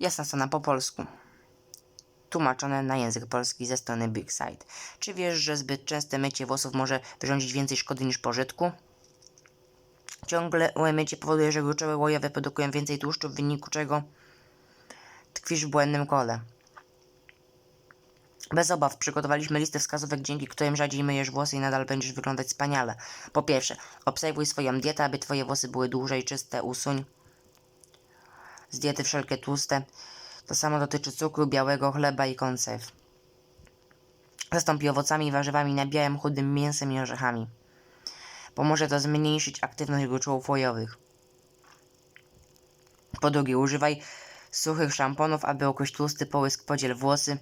Jasna strona po polsku. Tłumaczone na język polski ze strony Big Side. Czy wiesz, że zbyt częste mycie włosów może wyrządzić więcej szkody niż pożytku? Ciągle mycie powoduje, że gruczoły łojowe produkują więcej tłuszczu, w wyniku czego tkwisz w błędnym kole. Bez obaw przygotowaliśmy listę wskazówek, dzięki którym rzadziej myjesz włosy i nadal będziesz wyglądać wspaniale. Po pierwsze, obserwuj swoją dietę, aby twoje włosy były dłużej czyste, usuń z diety wszelkie tłuste. To samo dotyczy cukru, białego chleba i konserw. Zastąpi owocami i warzywami nabijałem chudym mięsem i orzechami. Pomoże to zmniejszyć aktywność gruczołów łojowych. Po drugie, używaj suchych szamponów, aby ukryć tłusty połysk. Podziel włosy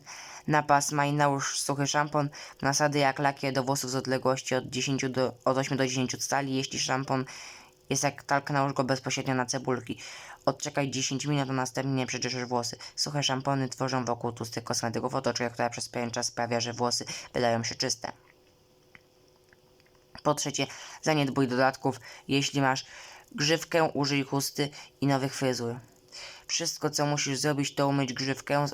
na pasma i nałóż suchy szampon. Nasady jak lakier do włosów z odległości od, 10 do, od 8 do 10 cali. Jeśli szampon jest jak talk, nałóż go bezpośrednio na cebulki. Odczekaj 10 minut, a następnie przeczeszesz włosy. Suche szampony tworzą wokół tłustych kosmetyków otoczkę, która przez pewien czas sprawia, że włosy wydają się czyste. Po trzecie, zaniedbuj dodatków. Jeśli masz grzywkę, użyj chusty i nowych fryzur. Wszystko, co musisz zrobić, to umyć grzywkę,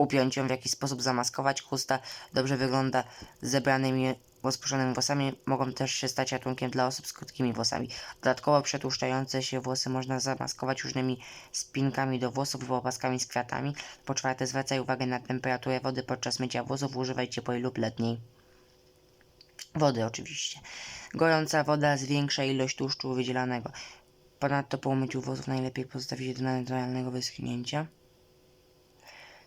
upiąć ją w jakiś sposób, zamaskować. Chusta dobrze wygląda z zebranymi, rozpuszczonymi włosami. Mogą też się stać ratunkiem dla osób z krótkimi włosami. Dodatkowo przetłuszczające się włosy można zamaskować różnymi spinkami do włosów lub opaskami z kwiatami. Po czwarte, zwracaj uwagę na temperaturę wody podczas mycia włosów. Używaj ciepłej lub letniej. Wody oczywiście. Gorąca woda zwiększa ilość tłuszczu wydzielanego. Ponadto po umyciu włosów najlepiej pozostawić je do naturalnego wyschnięcia.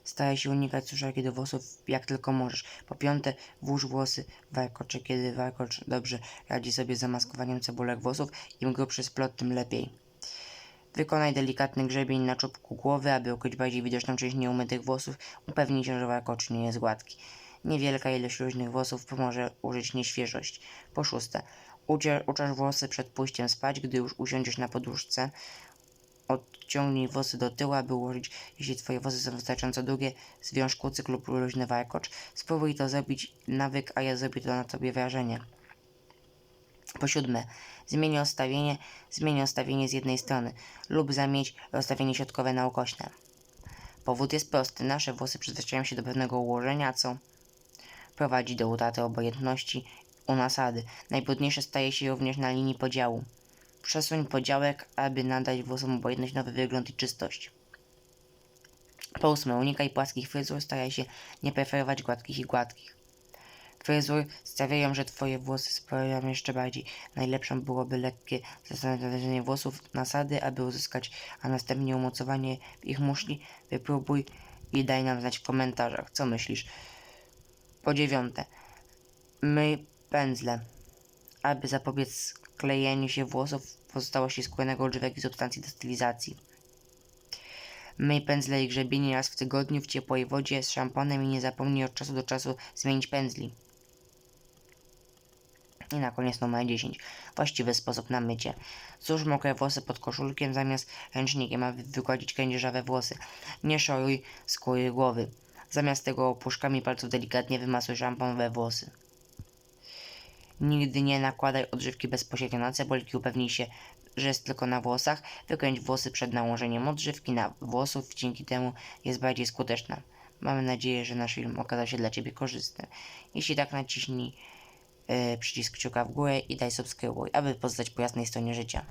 Staraj się unikać suszarki do włosów jak tylko możesz. Po piąte, włóż włosy w warkocze, kiedy warkocz dobrze radzi sobie z zamaskowaniem cebulek włosów. Im grubszy splot, tym lepiej. Wykonaj delikatny grzebień na czubku głowy, aby ukryć bardziej widoczną część nieumytych włosów. Upewnij się, że warkocz nie jest gładki. Niewielka ilość luźnych włosów pomoże użyć nieświeżość. Po szóste, uczesz włosy przed pójściem spać, gdy już usiądziesz na poduszce. Odciągnij włosy do tyłu, aby ułożyć, jeśli twoje włosy są wystarczająco długie, zwiąż kucyk lub luźny warkocz. Spróbuj to zrobić nawyk, a ja zrobi to na tobie wrażenie. Po siódme, zmień ustawienie, zmień ustawienie z jednej strony lub zamieć rozstawienie środkowe na ukośne. Powód jest prosty. Nasze włosy przyzwyczajają się do pewnego ułożenia, co prowadzi do utraty obojętności u nasady. Najbrudniejsze staje się również na linii podziału. Przesuń podziałek, aby nadać włosom obojętność, nowy wygląd i czystość. Po ósme, unikaj płaskich fryzur, staraj się nie preferować gładkich i gładkich. Fryzur sprawiają, że twoje włosy spadają jeszcze bardziej. Najlepszą byłoby lekkie zastanowienie włosów nasady, aby uzyskać, a następnie umocowanie ich muszli. Wypróbuj i daj nam znać w komentarzach, co myślisz. Po dziewiąte, myj pędzle, aby zapobiec klejeniu się włosów pozostałości skórnego odżywek i substancji do stylizacji. Myj pędzle i grzebienie raz w tygodniu w ciepłej wodzie z szamponem i nie zapomnij od czasu do czasu zmienić pędzli. I na koniec numer 10. Właściwy sposób na mycie. Złóż mokre włosy pod koszulkiem zamiast ręcznikiem, aby wygładzić kędzierzawe włosy. Nie szoruj skóry głowy. Zamiast tego puszkami palców delikatnie wymasuj szampon we włosy. Nigdy nie nakładaj odżywki bezpośrednio na cebulki. Upewnij się, że jest tylko na włosach. Wykręć włosy przed nałożeniem odżywki na włosów. Dzięki temu jest bardziej skuteczna. Mamy nadzieję, że nasz film okazał się dla Ciebie korzystny. Jeśli tak, naciśnij e, przycisk kciuka w górę i daj subskrybuj, aby pozostać po jasnej stronie życia.